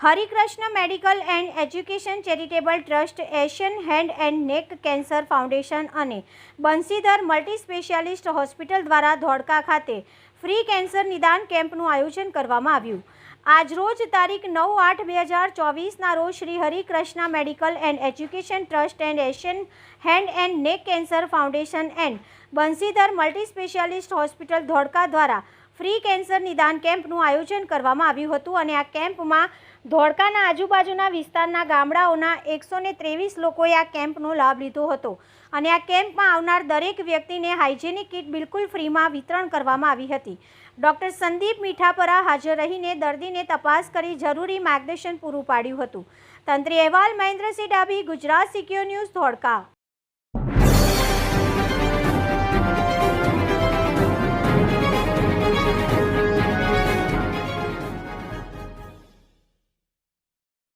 Harikrishna medical and education charitable trust, Asian hand and neck cancer foundation અને Bansidhar multi specialist hospital દ્વારા ધોળકા ખાતે free cancer નિદાન કેમ્પનું આયોજન કરવામાં આવ્યું. આજરોજ તારીખ નવ આઠ બે હજાર ચોવીસના રોજ Shri Harikrishna medical and education trust and Asian hand and neck cancer foundation and Bansidhar multi specialist hospital Dholka દ્વારા ફ્રી કેન્સર નિદાન કેમ્પનું આયોજન કરવામાં આવ્યું હતું અને આ કેમ્પમાં ધોળકાના આજુબાજુના વિસ્તારના ગામડાઓના એકસો ત્રેવીસ લોકોએ આ કેમ્પનો લાભ લીધો હતો. અને આ કેમ્પમાં આવનાર દરેક વ્યક્તિને હાઇજેનિક કિટ બિલકુલ ફ્રીમાં વિતરણ કરવામાં આવી હતી. ડૉક્ટર સંદીપ મીઠાપરા હાજર રહીને દર્દીને તપાસ કરી જરૂરી માર્ગદર્શન પૂરું પાડ્યું હતું. તંત્રી અહેવાલ, મહેન્દ્રસિંહ ડાભી, ગુજરાત સિક્યોર ન્યૂઝ, ધોળકા.